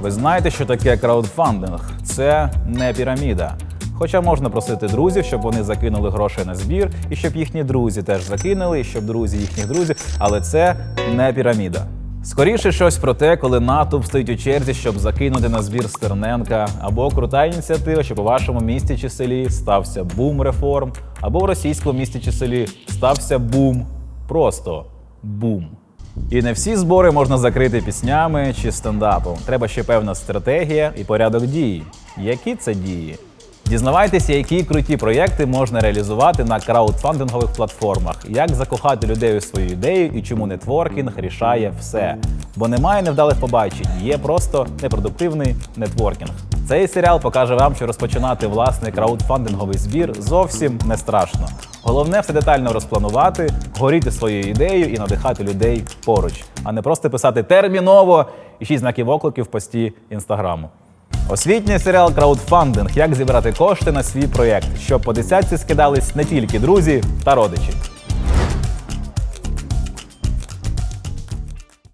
Ви знаєте, що таке краудфандинг? Це не піраміда. Хоча можна просити друзів, щоб вони закинули гроші на збір, і щоб їхні друзі теж закинули, і щоб друзі їхніх друзів, але це не піраміда. Скоріше щось про те, коли натовп стоїть у черзі, щоб закинути на збір Стерненка, або крута ініціатива, щоб у вашому місті чи селі стався бум реформ, або в російському місті чи селі стався бум. Просто бум. І не всі збори можна закрити піснями чи стендапом. Треба ще певна стратегія і порядок дій. Які це дії? Дізнавайтеся, які круті проєкти можна реалізувати на краудфандингових платформах, як закохати людей у свою ідею і чому нетворкінг рішає все. Бо немає невдалих побачень, є просто непродуктивний нетворкінг. Цей серіал покаже вам, що розпочинати власний краудфандинговий збір зовсім не страшно. Головне все детально розпланувати, горіти своєю ідеєю і надихати людей поруч, а не просто писати терміново і шість знаків оклику в пості інстаграму. Освітній серіал краудфандинг як зібрати кошти на свій проєкт, щоб по десятці скидались не тільки друзі та родичі.